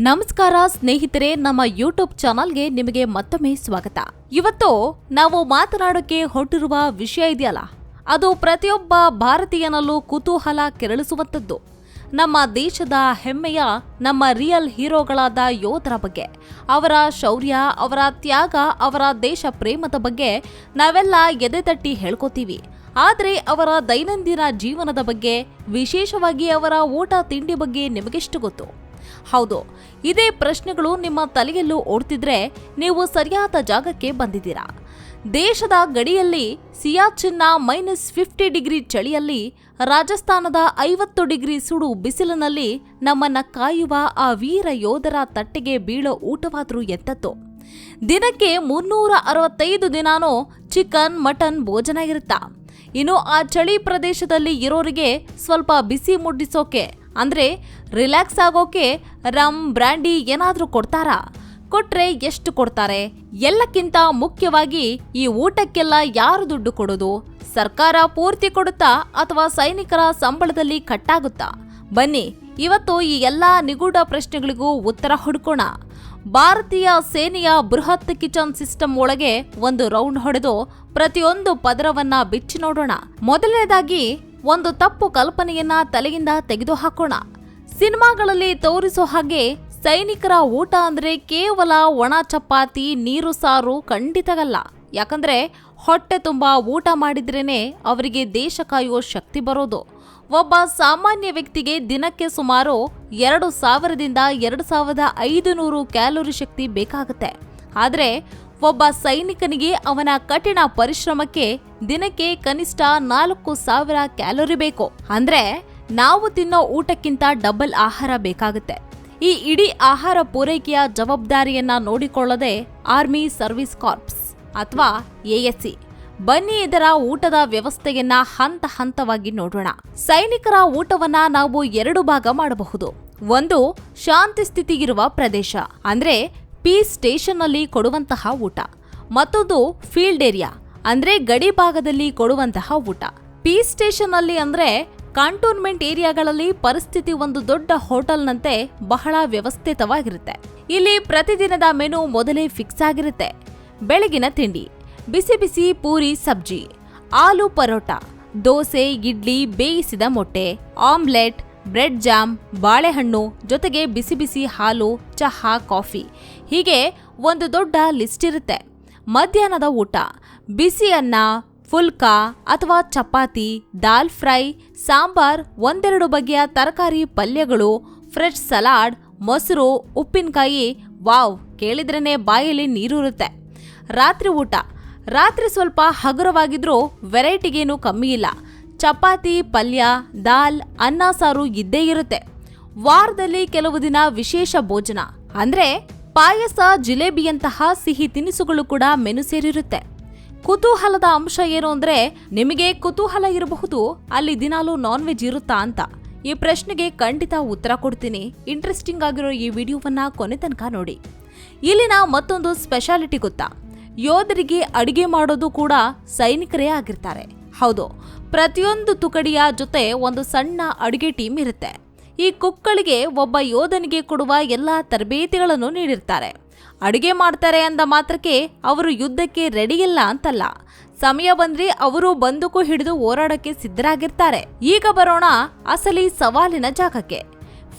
ನಮಸ್ಕಾರ ಸ್ನೇಹಿತರೆ, ನಮ್ಮ ಯೂಟ್ಯೂಬ್ ಚಾನಲ್ಗೆ ನಿಮಗೆ ಮತ್ತೊಮ್ಮೆ ಸ್ವಾಗತ. ಇವತ್ತು ನಾವು ಮಾತನಾಡೋಕೆ ಹೊರಟಿರುವ ವಿಷಯ ಇದೆಯಲ್ಲ? ಅದು ಪ್ರತಿಯೊಬ್ಬ ಭಾರತೀಯನಲ್ಲೂ ಕುತೂಹಲ ಕೆರಳಿಸುವಂಥದ್ದು. ನಮ್ಮ ದೇಶದ ಹೆಮ್ಮೆಯ, ನಮ್ಮ ರಿಯಲ್ ಹೀರೋಗಳಾದ ಯೋಧರ ಬಗ್ಗೆ, ಅವರ ಶೌರ್ಯ, ಅವರ ತ್ಯಾಗ, ಅವರ ದೇಶ ಪ್ರೇಮದ ಬಗ್ಗೆ ನಾವೆಲ್ಲ ಎದೆತಟ್ಟಿ ಹೇಳ್ಕೊತೀವಿ. ಆದರೆ ಅವರ ದೈನಂದಿನ ಜೀವನದ ಬಗ್ಗೆ, ವಿಶೇಷವಾಗಿ ಅವರ ಊಟ ತಿಂಡಿ ಬಗ್ಗೆ ನಿಮಗೆಷ್ಟು ಗೊತ್ತು. ಹೌದು, ಇದೇ ಪ್ರಶ್ನೆಗಳು ನಿಮ್ಮ ತಲೆಯಲ್ಲೂ ಓಡ್ತಿದ್ರೆ ನೀವು ಸರಿಯಾದ ಜಾಗಕ್ಕೆ ಬಂದಿದ್ದೀರಾ? ದೇಶದ ಗಡಿಯಲ್ಲಿ ಸಿಯಾಚಿನ್ನ ಮೈನಸ್ ಫಿಫ್ಟಿ ಡಿಗ್ರಿ ಚಳಿಯಲ್ಲಿ ರಾಜಸ್ಥಾನದ ಐವತ್ತು ಡಿಗ್ರಿ ಸುಡು ಬಿಸಿಲಿನಲ್ಲಿ ನಮ್ಮನ್ನ ಕಾಯುವ ಆ ವೀರ ಯೋಧರ ತಟ್ಟೆಗೆ ಬೀಳೋ ಊಟವಾದರೂ ಎತ್ತತ್ತು ದಿನಕ್ಕೆ ಮುನ್ನೂರ ಅರವತ್ತೈದು ದಿನಾನೂ ಚಿಕನ್, ಮಟನ್ ಭೋಜನ ಇರುತ್ತಾ? ಇನ್ನು ಆ ಚಳಿ ಪ್ರದೇಶದಲ್ಲಿ ಇರೋರಿಗೆ ಸ್ವಲ್ಪ ಬಿಸಿ ಮುಟ್ಟಿಸೋಕೆ ಅಂದ್ರೆ ರಿಲ್ಯಾಕ್ಸ್ ಆಗೋಕೆ ರಮ್ ಬ್ರ್ಯಾಂಡಿ ಏನಾದರೂ ಕೊಡ್ತಾರಾ? ಕೊಟ್ಟರೆ ಎಷ್ಟು ಕೊಡ್ತಾರೆ? ಎಲ್ಲಕ್ಕಿಂತ ಮುಖ್ಯವಾಗಿ ಈ ಊಟಕ್ಕೆಲ್ಲ ಯಾರು ದುಡ್ಡು ಕೊಡೋದು? ಸರ್ಕಾರ ಪೂರ್ತಿ ಕೊಡುತ್ತಾ ಅಥವಾ ಸೈನಿಕರ ಸಂಬಳದಲ್ಲಿ ಕಟ್ಟಾಗುತ್ತಾ? ಬನ್ನಿ, ಇವತ್ತು ಈ ಎಲ್ಲ ನಿಗೂಢ ಪ್ರಶ್ನೆಗಳಿಗೂ ಉತ್ತರ ಹುಡುಕೋಣ. ಭಾರತೀಯ ಸೇನೆಯ ಬೃಹತ್ ಕಿಚನ್ ಸಿಸ್ಟಮ್ ಒಳಗೆ ಒಂದು ರೌಂಡ್ ಹೊಡೆದು ಪ್ರತಿಯೊಂದು ಪದರವನ್ನ ಬಿಚ್ಚಿ ನೋಡೋಣ. ಮೊದಲನೇದಾಗಿ ಒಂದು ತಪ್ಪು ಕಲ್ಪನೆಯನ್ನ ತಲೆಯಿಂದ ತೆಗೆದುಹಾಕೋಣ. ಸಿನಿಮಾಗಳಲ್ಲಿ ತೋರಿಸೋ ಹಾಗೆ ಸೈನಿಕರ ಊಟ ಅಂದ್ರೆ ಕೇವಲ ಒಣ ಚಪಾತಿ, ನೀರು ಸಾರು ಖಂಡಿತಗಲ್ಲ ಯಾಕಂದ್ರೆ ಹೊಟ್ಟೆ ತುಂಬಾ ಊಟ ಮಾಡಿದ್ರೇನೆ ಅವರಿಗೆ ದೇಶ ಕಾಯುವ ಶಕ್ತಿ ಬರೋದು. ಒಬ್ಬ ಸಾಮಾನ್ಯ ವ್ಯಕ್ತಿಗೆ ದಿನಕ್ಕೆ ಸುಮಾರು ಎರಡು ಸಾವಿರದಿಂದ ಎರಡು ಸಾವಿರದ ಐದು ನೂರು ಕ್ಯಾಲೋರಿ ಶಕ್ತಿ ಬೇಕಾಗುತ್ತೆ. ಆದರೆ ಒಬ್ಬ ಸೈನಿಕನಿಗೆ ಅವನ ಕಠಿಣ ಪರಿಶ್ರಮಕ್ಕೆ ದಿನಕ್ಕೆ ಕನಿಷ್ಠ ನಾಲ್ಕು ಸಾವಿರ ಕ್ಯಾಲೋರಿ ಬೇಕು. ಅಂದ್ರೆ ನಾವು ತಿನ್ನೋ ಊಟಕ್ಕಿಂತ ಡಬಲ್ ಆಹಾರ ಬೇಕಾಗುತ್ತೆ. ಈ ಇಡೀ ಆಹಾರ ಪೂರೈಕೆಯ ಜವಾಬ್ದಾರಿಯನ್ನ ನೋಡಿಕೊಳ್ಳದೆ ಆರ್ಮಿ ಸರ್ವಿಸ್ ಕಾರ್ಪ್ಸ್ ಅಥವಾ ಎಎಸ್ಸಿ ಬನ್ನಿ ಇದರ ಊಟದ ವ್ಯವಸ್ಥೆಯನ್ನ ಹಂತ ಹಂತವಾಗಿ ನೋಡೋಣ. ಸೈನಿಕರ ಊಟವನ್ನ ನಾವು ಎರಡು ಭಾಗ ಮಾಡಬಹುದು. ಒಂದು ಶಾಂತಿ ಸ್ಥಿತಿಗಿರುವ ಪ್ರದೇಶ. ಅಂದ್ರೆ ಪೀಸ್ ಸ್ಟೇಷನ್ನಲ್ಲಿ ಕೊಡುವಂತಹ ಊಟ. ಮತ್ತೊಂದು ಫೀಲ್ಡ್ ಏರಿಯಾ, ಅಂದರೆ ಗಡಿ ಭಾಗದಲ್ಲಿ ಕೊಡುವಂತಹ ಊಟ. ಪೀಸ್ ಸ್ಟೇಷನ್ನಲ್ಲಿ ಅಂದರೆ ಕಾಂಟೋನ್ಮೆಂಟ್ ಏರಿಯಾಗಳಲ್ಲಿ ಪರಿಸ್ಥಿತಿ ಒಂದು ದೊಡ್ಡ ಹೋಟೆಲ್ನಂತೆ ಬಹಳ ವ್ಯವಸ್ಥಿತವಾಗಿರುತ್ತೆ. ಇಲ್ಲಿ ಪ್ರತಿದಿನದ ಮೆನು ಮೊದಲೇ ಫಿಕ್ಸ್ ಆಗಿರುತ್ತೆ. ಬೆಳಗಿನ ತಿಂಡಿ, ಬಿಸಿ ಬಿಸಿ ಪೂರಿ, ಸಬ್ಜಿ, ಆಲೂ ಪರೋಟ, ದೋಸೆ, ಇಡ್ಲಿ, ಬೇಯಿಸಿದ ಮೊಟ್ಟೆ, ಆಮ್ಲೆಟ್ ಬ್ರೆಡ್ ಜಾಮ್, ಬಾಳೆಹಣ್ಣು, ಜೊತೆಗೆ ಬಿಸಿ ಬಿಸಿ ಹಾಲು, ಚಹಾ, ಕಾಫಿ. ಹೀಗೆ ಒಂದು ದೊಡ್ಡ ಲಿಸ್ಟ್ ಇರುತ್ತೆ. ಮಧ್ಯಾಹ್ನದ ಊಟ. ಬಿಸಿ ಅನ್ನ, ಫುಲ್ಕಾ ಅಥವಾ ಚಪಾತಿ, ದಾಲ್ ಫ್ರೈ, ಸಾಂಬಾರ್, ಒಂದೆರಡು ಬಗೆಯ ತರಕಾರಿ ಪಲ್ಯಗಳು, ಫ್ರೆಶ್ ಸಲಾಡ್, ಮೊಸರು, ಉಪ್ಪಿನಕಾಯಿ. ವಾವ್ ಕೇಳಿದ್ರೇ ಬಾಯಲ್ಲಿ ನೀರೂರುತ್ತೆ. ರಾತ್ರಿ ಊಟ. ರಾತ್ರಿ ಸ್ವಲ್ಪ ಹಗುರವಾಗಿದ್ರೂ ವೆರೈಟಿಗೇನು ಕಮ್ಮಿ ಇಲ್ಲ. ಚಪಾತಿ, ಪಲ್ಯ, ದಾಲ್, ಅನ್ನ, ಸಾರು ಇದ್ದೇ ಇರುತ್ತೆ. ವಾರದಲ್ಲಿ ಕೆಲವು ದಿನ ವಿಶೇಷ ಭೋಜನ. ಅಂದ್ರೆ ಪಾಯಸ, ಜಿಲೇಬಿಯಂತಹ ಸಿಹಿ ತಿನಿಸುಗಳು ಕೂಡ ಮೆನು ಸೇರಿರುತ್ತೆ. ಕುತೂಹಲದ ಅಂಶ ಏನು ಅಂದ್ರೆ, ನಿಮಗೆ ಕುತೂಹಲ ಇರಬಹುದು, ಅಲ್ಲಿ ದಿನಾಲೂ ನಾನ್ ವೆಜ್ ಇರುತ್ತಾ ಅಂತ. ಈ ಪ್ರಶ್ನೆಗೆ ಖಂಡಿತ ಉತ್ತರ ಕೊಡ್ತೀನಿ. ಇಂಟ್ರೆಸ್ಟಿಂಗ್ ಆಗಿರೋ ಈ ವಿಡಿಯೋವನ್ನ ಕೊನೆ ತನಕ ನೋಡಿ. ಇಲ್ಲಿನ ಮತ್ತೊಂದು ಸ್ಪೆಷಾಲಿಟಿ ಗೊತ್ತಾ? ಯೋಧರಿಗೆ ಅಡಿಗೆ ಮಾಡೋದು ಕೂಡ ಸೈನಿಕರೇ ಆಗಿರ್ತಾರೆ. ಹೌದು ಪ್ರತಿಯೊಂದು ತುಕಡಿಯ ಜೊತೆ ಒಂದು ಸಣ್ಣ ಅಡುಗೆ ಟೀಮ್ ಇರುತ್ತೆ. ಈ ಕುಕ್ಗಳಿಗೆ ಒಬ್ಬ ಯೋಧನಿಗೆ ಕೊಡುವ ಎಲ್ಲ ತರಬೇತಿಗಳನ್ನು ನೀಡಿರ್ತಾರೆ. ಅಡುಗೆ ಮಾಡ್ತಾರೆ ಅಂದ ಮಾತ್ರಕ್ಕೆ ಅವರು ಯುದ್ಧಕ್ಕೆ ರೆಡಿ ಇಲ್ಲ ಅಂತಲ್ಲ. ಸಮಯ ಬಂದ್ರೆ ಅವರು ಬಂದೂಕು ಹಿಡಿದು ಹೋರಾಡಕ್ಕೆ ಸಿದ್ಧರಾಗಿರ್ತಾರೆ. ಈಗ ಬರೋಣ ಅಸಲಿ ಸವಾಲಿನ ಜಾಗಕ್ಕೆ.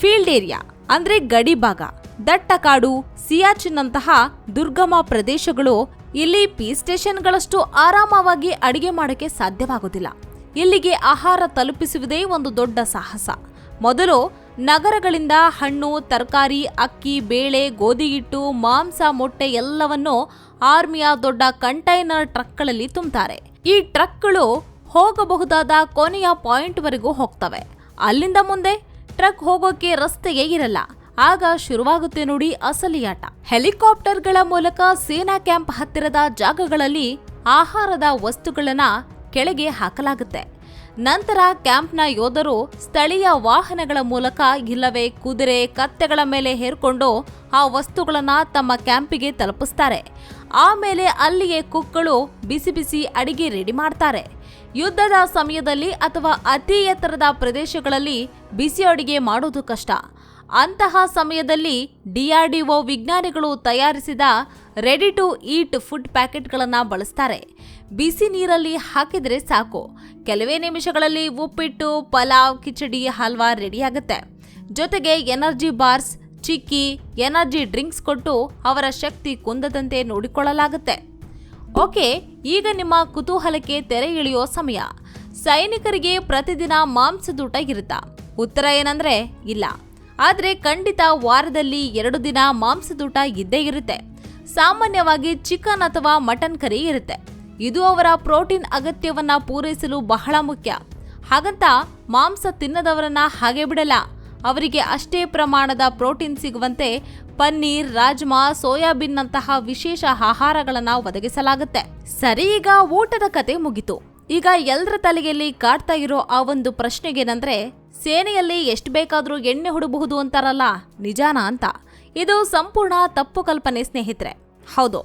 ಫೀಲ್ಡ್ ಏರಿಯಾ, ಅಂದ್ರೆ ಗಡಿ ಭಾಗ. ದಟ್ಟ ಕಾಡು ಸಿಯಾಚಿನ್ನಂತಹ ದುರ್ಗಮ ಪ್ರದೇಶಗಳು ಇಲ್ಲಿ ಪಿ ಸ್ಟೇಷನ್ಗಳಷ್ಟು ಆರಾಮವಾಗಿ ಅಡಿಗೆ ಮಾಡಕ್ಕೆ ಸಾಧ್ಯವಾಗುವುದಿಲ್ಲ ಇಲ್ಲಿಗೆ ಆಹಾರ ತಲುಪಿಸುವುದೇ ಒಂದು ದೊಡ್ಡ ಸಾಹಸ. ಮೊದಲು ನಗರಗಳಿಂದ ಹಣ್ಣು, ತರಕಾರಿ, ಅಕ್ಕಿ, ಬೇಳೆ ಗೋಧಿ ಹಿಟ್ಟು ಮಾಂಸ, ಮೊಟ್ಟೆ ಎಲ್ಲವನ್ನು ಆರ್ಮಿಯ ದೊಡ್ಡ ಕಂಟೈನರ್ ಟ್ರಕ್ಗಳಲ್ಲಿ ತುಂಬುತ್ತಾರೆ ಈ ಟ್ರಕ್ಗಳು ಹೋಗಬಹುದಾದ ಕೊನೆಯ ಪಾಯಿಂಟ್ವರೆಗೂ ಹೋಗ್ತವೆ. ಅಲ್ಲಿಂದ ಮುಂದೆ ಟ್ರಕ್ ಹೋಗೋಕೆ ರಸ್ತೆಯೇ ಇರಲ್ಲ. ಆಗ ಶುರುವಾಗುತ್ತೆ ನೋಡಿ ಅಸಲಿಯಾಟ. ಹೆಲಿಕಾಪ್ಟರ್ಗಳ ಮೂಲಕ ಸೇನಾ ಕ್ಯಾಂಪ್ ಹತ್ತಿರದ ಜಾಗಗಳಲ್ಲಿ ಆಹಾರದ ವಸ್ತುಗಳನ್ನ ಕೆಳಗೆ ಹಾಕಲಾಗುತ್ತೆ. ನಂತರ ಕ್ಯಾಂಪ್ನ ಯೋಧರು ಸ್ಥಳೀಯ ವಾಹನಗಳ ಮೂಲಕ ಇಲ್ಲವೇ ಕುದುರೆ, ಕತ್ತೆಗಳ ಮೇಲೆ ಹೇರ್ಕೊಂಡು ಆ ವಸ್ತುಗಳನ್ನ ತಮ್ಮ ಕ್ಯಾಂಪಿಗೆ ತಲುಪಿಸ್ತಾರೆ. ಆಮೇಲೆ ಅಲ್ಲಿಯೇ ಕುಕ್ಗಳು ಬಿಸಿ ಬಿಸಿ ಅಡಿಗೆ ರೆಡಿ ಮಾಡ್ತಾರೆ. ಯುದ್ಧದ ಸಮಯದಲ್ಲಿ ಅಥವಾ ಅತಿ ಎತ್ತರದ ಪ್ರದೇಶಗಳಲ್ಲಿ ಬಿಸಿ ಅಡಿಗೆ ಮಾಡೋದು ಕಷ್ಟ. ಅಂತಹ ಸಮಯದಲ್ಲಿ ಡಿಆರ್ಡಿಒ ವಿಜ್ಞಾನಿಗಳು ತಯಾರಿಸಿದ ರೆಡಿ ಟು ಈಟ್ ಫುಡ್ ಪ್ಯಾಕೆಟ್ಗಳನ್ನು ಬಳಸ್ತಾರೆ. ಬಿಸಿ ನೀರಲ್ಲಿ ಹಾಕಿದರೆ ಸಾಕು. ಕೆಲವೇ ನಿಮಿಷಗಳಲ್ಲಿ ಉಪ್ಪಿಟ್ಟು, ಪಲಾವ್, ಕಿಚಡಿ, ಹಲ್ವಾ ರೆಡಿಯಾಗುತ್ತೆ. ಜೊತೆಗೆ energy bars, chikki, energy drinks ಕೊಟ್ಟು ಅವರ ಶಕ್ತಿ ಕುಂದದಂತೆ ನೋಡಿಕೊಳ್ಳಲಾಗುತ್ತೆ. ಓಕೆ, ಈಗ ನಿಮ್ಮ ಕುತೂಹಲಕ್ಕೆ ತೆರೆ ಇಳಿಯೋ ಸಮಯ. ಸೈನಿಕರಿಗೆ ಪ್ರತಿದಿನ ಮಾಂಸದೂಟ ಇರುತ್ತಾ. ಉತ್ತರ ಏನಂದ್ರೆ, ಇಲ್ಲ. ಆದರೆ ಖಂಡಿತ ವಾರದಲ್ಲಿ ಎರಡು ದಿನ ಮಾಂಸದೂಟ ಇದ್ದೇ ಇರುತ್ತೆ. ಸಾಮಾನ್ಯವಾಗಿ ಚಿಕನ್ ಅಥವಾ ಮಟನ್ ಕರಿ ಇರುತ್ತೆ. ಇದು ಅವರ ಪ್ರೋಟೀನ್ ಅಗತ್ಯವನ್ನ ಪೂರೈಸಲು ಬಹಳ ಮುಖ್ಯ. ಹಾಗಂತ ಮಾಂಸ ತಿನ್ನದವರನ್ನ ಹಾಗೆ ಬಿಡಲ್ಲ. ಅವರಿಗೆ ಅಷ್ಟೇ ಪ್ರಮಾಣದ ಪ್ರೋಟೀನ್ ಸಿಗುವಂತೆ ಪನ್ನೀರ್, ರಾಜ್ಮಾ ಸೋಯಾಬೀನ್ನಂತಹ ವಿಶೇಷ ಆಹಾರಗಳನ್ನ ಒದಗಿಸಲಾಗುತ್ತೆ. ಸರಿ, ಈಗ ಊಟದ ಕತೆ ಮುಗಿತು. ಈಗ ಎಲ್ಲರ ತಲೆಯಲ್ಲಿ ಕಾಡ್ತಾ ಇರೋ ಆ ಒಂದು ಪ್ರಶ್ನೆಗೇನಂದ್ರೆ, ಸೇನೆಯಲ್ಲಿ ಎಷ್ಟು ಬೇಕಾದರೂ ಎಣ್ಣೆ ಹೊಡಬಹುದು ಅಂತಾರಲ್ಲ, ನಿಜಾನಾ ಅಂತ. ಇದು ಸಂಪೂರ್ಣ ತಪ್ಪು ಕಲ್ಪನೆ ಸ್ನೇಹಿತರೆ. ಹೌದು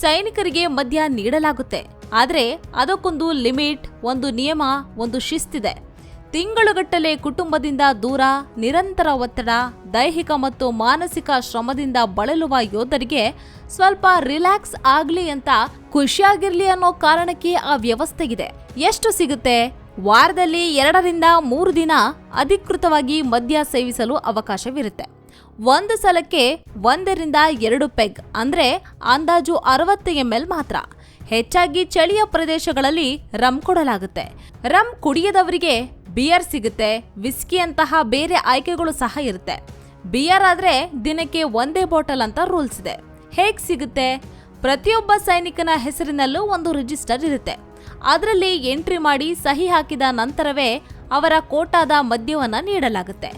ಸೈನಿಕರಿಗೆ ಮದ್ಯ ನೀಡಲಾಗುತ್ತೆ. ಆದರೆ ಅದಕ್ಕೊಂದು ಲಿಮಿಟ್, ಒಂದು ನಿಯಮ, ಒಂದು ಶಿಸ್ತಿದೆ. ತಿಂಗಳುಗಟ್ಟಲೆ ಕುಟುಂಬದಿಂದ ದೂರ, ನಿರಂತರ ಒತ್ತಡ, ದೈಹಿಕ ಮತ್ತು ಮಾನಸಿಕ ಶ್ರಮದಿಂದ ಬಳಲುವ ಯೋಧರಿಗೆ ಸ್ವಲ್ಪ ರಿಲ್ಯಾಕ್ಸ್ ಆಗಲಿ ಅಂತ ಖುಷಿಯಾಗಿರ್ಲಿ ಅನ್ನೋ ಕಾರಣಕ್ಕೆ ಆ ವ್ಯವಸ್ಥೆ ಇದೆ ಎಷ್ಟು ಸಿಗುತ್ತೆ? ವಾರದಲ್ಲಿ ಎರಡರಿಂದ ಮೂರು ದಿನ ಅಧಿಕೃತವಾಗಿ ಮದ್ಯ ಸೇವಿಸಲು ಅವಕಾಶವಿರುತ್ತೆ. ಒಂದು ಸಲಕ್ಕೆ ಒಂದರಿಂದ ಎರಡು ಪೆಗ್, ಅಂದರೆ ಅಂದಾಜು ಅರವತ್ತು ಎಂ ಎಲ್ ಮಾತ್ರ. ಹೆಚ್ಚಾಗಿ ಚಳಿಯ ಪ್ರದೇಶಗಳಲ್ಲಿ ರಮ್ ಕೊಡಲಾಗುತ್ತೆ. ರಮ್ ಕುಡಿಯದವರಿಗೆ ಬಿಯರ್ ಸಿಗುತ್ತೆ ವಿಸ್ಕಿ ಅಂತಹ ಬೇರೆ ಆಯ್ಕೆಗಳು ಸಹ ಇರುತ್ತೆ. ಬಿಯರ್ ಆದರೆ ದಿನಕ್ಕೆ ಒಂದೇ ಬಾಟಲ್ ಅಂತ ರೂಲ್ಸ್ ಇದೆ. ಹೇಗೆ ಸಿಗುತ್ತೆ? ಪ್ರತಿಯೊಬ್ಬ ಸೈನಿಕನ ಹೆಸರಿನಲ್ಲೂ ಒಂದು ರಿಜಿಸ್ಟರ್ ಇರುತ್ತೆ. ಅದರಲ್ಲಿ ಎಂಟ್ರಿ ಮಾಡಿ ಸಹಿ ಹಾಕಿದ ನಂತರವೇ ಅವರ ಕೋಟಾದ ಮದ್ಯವನ್ನು ನೀಡಲಾಗುತ್ತೆ.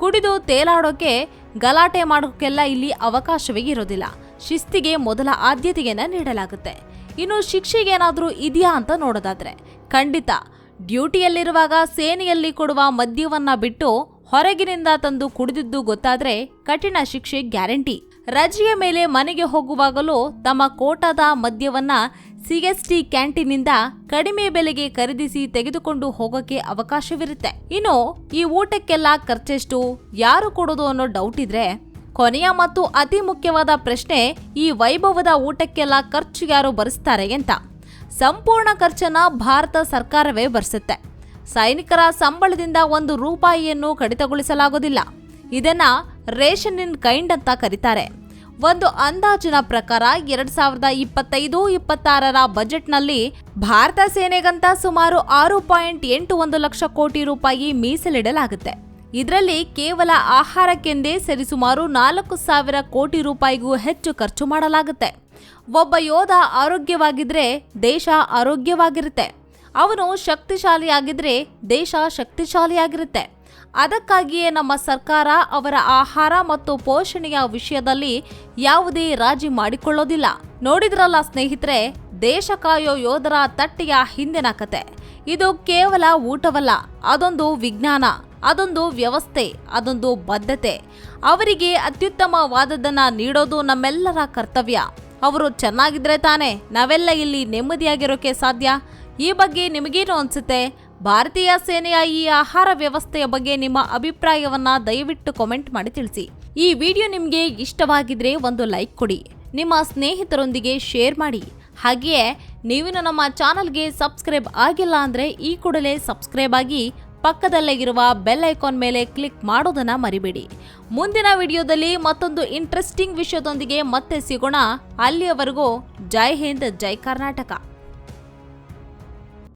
ಕುಡಿದು ತೇಲಾಡೋಕೆ ಗಲಾಟೆ ಮಾಡೋಕ್ಕೆಲ್ಲ ಇಲ್ಲಿ ಅವಕಾಶವೇ ಇರೋದಿಲ್ಲ. ಶಿಸ್ತಿಗೆ ಮೊದಲ ಆದ್ಯತೆಯನ್ನ ನೀಡಲಾಗುತ್ತೆ. ಇನ್ನು ಶಿಕ್ಷೆಗೇನಾದರೂ ಇದೆಯಾ ಅಂತ ನೋಡೋದಾದ್ರೆ, ಖಂಡಿತ. ಡ್ಯೂಟಿಯಲ್ಲಿರುವಾಗ ಸೇನೆಯಲ್ಲಿ ಕೊಡುವ ಮದ್ಯವನ್ನು ಬಿಟ್ಟು ಹೊರಗಿನಿಂದ ತಂದು ಕುಡಿದಿದ್ದು ಗೊತ್ತಾದ್ರೆ ಕಠಿಣ ಶಿಕ್ಷೆ ಗ್ಯಾರಂಟಿ. ರಜೆಯ ಮೇಲೆ ಮನೆಗೆ ಹೋಗುವಾಗಲೂ ತಮ್ಮ ಕೋಟಾದ ಮದ್ಯವನ್ನ ಸಿಎಸ್ಟಿ ಕ್ಯಾಂಟೀನಿಂದ ಕಡಿಮೆ ಬೆಲೆಗೆ ಖರೀದಿಸಿ ತೆಗೆದುಕೊಂಡು ಹೋಗೋಕೆ ಅವಕಾಶವಿರುತ್ತೆ. ಇನ್ನು ಈ ಊಟಕ್ಕೆಲ್ಲ ಖರ್ಚೆಷ್ಟು ಯಾರು ಕೊಡೋದು ಅನ್ನೋ ಡೌಟ್ ಇದ್ರೆ ಕೊನೆಯ ಮತ್ತು ಅತಿ ಮುಖ್ಯವಾದ ಪ್ರಶ್ನೆ ಈ ವೈಭವದ ಊಟಕ್ಕೆಲ್ಲ ಖರ್ಚು ಯಾರು ಭರಿಸ್ತಾರೆ ಅಂತ. ಸಂಪೂರ್ಣ ಖರ್ಚನ್ನ ಭಾರತ ಸರ್ಕಾರವೇ ಭರಿಸುತ್ತೆ. ಸೈನಿಕರ ಸಂಬಳದಿಂದ ಒಂದು ರೂಪಾಯಿಯನ್ನು ಕಡಿತಗೊಳಿಸಲಾಗೋದಿಲ್ಲ. ಇದನ್ನ ರೇಷನ್ ಇನ್ ಕೈಂಡ್ ಅಂತ ಕರೀತಾರೆ. ಒಂದು ಅಂದಾಜಿನ ಪ್ರಕಾರ ಎರಡ್ ಸಾವಿರದ ಇಪ್ಪತ್ತೈದು, ಇಪ್ಪತ್ತಾರರ ಬಜೆಟ್ನಲ್ಲಿ ಭಾರತ ಸೇನೆಗಂತ ಸುಮಾರು ಆರು ಪಾಯಿಂಟ್ ಎಂಟು ಒಂದು ಲಕ್ಷ ಕೋಟಿ ರೂಪಾಯಿ ಮೀಸಲಿಡಲಾಗುತ್ತೆ. ಇದರಲ್ಲಿ ಕೇವಲ ಆಹಾರಕ್ಕೆಂದೇ ಸರಿಸುಮಾರು ನಾಲ್ಕು ಸಾವಿರ ಕೋಟಿ ರೂಪಾಯಿಗೂ ಹೆಚ್ಚು ಖರ್ಚು ಮಾಡಲಾಗುತ್ತೆ. ಒಬ್ಬ ಯೋಧ ಆರೋಗ್ಯವಾಗಿದ್ರೆ ದೇಶ ಆರೋಗ್ಯವಾಗಿರುತ್ತೆ. ಅವನು ಶಕ್ತಿಶಾಲಿಯಾಗಿದ್ರೆ ದೇಶ ಶಕ್ತಿಶಾಲಿಯಾಗಿರುತ್ತೆ. ಅದಕ್ಕಾಗಿಯೇ ನಮ್ಮ ಸರ್ಕಾರ ಅವರ ಆಹಾರ ಮತ್ತು ಪೋಷಣೆಯ ವಿಷಯದಲ್ಲಿ ಯಾವುದೇ ರಾಜಿ ಮಾಡಿಕೊಳ್ಳೋದಿಲ್ಲ. ನೋಡಿದ್ರಲ್ಲ ಸ್ನೇಹಿತರೆ, ದೇಶ ಕಾಯೋ ಯೋಧರ ತಟ್ಟೆಯ ಹಿಂದಿನ ಕತೆ. ಇದು ಕೇವಲ ಊಟವಲ್ಲ, ಅದೊಂದು ವಿಜ್ಞಾನ, ಅದೊಂದು ವ್ಯವಸ್ಥೆ, ಅದೊಂದು ಬದ್ಧತೆ. ಅವರಿಗೆ ಅತ್ಯುತ್ತಮವಾದದ್ದನ್ನು ನೀಡೋದು ನಮ್ಮೆಲ್ಲರ ಕರ್ತವ್ಯ. ಅವರು ಚೆನ್ನಾಗಿದ್ರೆ ತಾನೇ, ನಾವೆಲ್ಲ ಇಲ್ಲಿ ನೆಮ್ಮದಿಯಾಗಿರೋಕೆ ಸಾಧ್ಯ? ಈ ಬಗ್ಗೆ ನಿಮಗೇನು ಅನ್ಸುತ್ತೆ? ಭಾರತೀಯ ಸೇನೆಯ ಈ ಆಹಾರ ವ್ಯವಸ್ಥೆಯ ಬಗ್ಗೆ ನಿಮ್ಮ ಅಭಿಪ್ರಾಯವನ್ನ ದಯವಿಟ್ಟು ಕಾಮೆಂಟ್ ಮಾಡಿ ತಿಳಿಸಿ. ಈ ವಿಡಿಯೋ ನಿಮಗೆ ಇಷ್ಟವಾಗಿದ್ರೆ ಒಂದು ಲೈಕ್ ಕೊಡಿ. ನಿಮ್ಮ ಸ್ನೇಹಿತರೊಂದಿಗೆ ಶೇರ್ ಮಾಡಿ. ಹಾಗೆಯೇ ನೀವಿನ್ನು ನಮ್ಮ ಚಾನಲ್ಗೆ ಸಬ್ಸ್ಕ್ರೈಬ್ ಆಗಿಲ್ಲ ಅಂದರೆ ಈ ಕೂಡಲೇ ಸಬ್ಸ್ಕ್ರೈಬ್ ಆಗಿ ಪಕ್ಕದಲ್ಲೇ ಇರುವ ಬೆಲ್ ಐಕಾನ್ ಮೇಲೆ ಕ್ಲಿಕ್ ಮಾಡೋದನ್ನ ಮರಿಬೇಡಿ. ಮುಂದಿನ ವಿಡಿಯೋದಲ್ಲಿ ಮತ್ತೊಂದು ಇಂಟ್ರೆಸ್ಟಿಂಗ್ ವಿಷಯದೊಂದಿಗೆ ಮತ್ತೆ ಸಿಗೋಣ. ಅಲ್ಲಿಯವರೆಗೂ ಜೈ ಹಿಂದ್, ಜೈ ಕರ್ನಾಟಕ.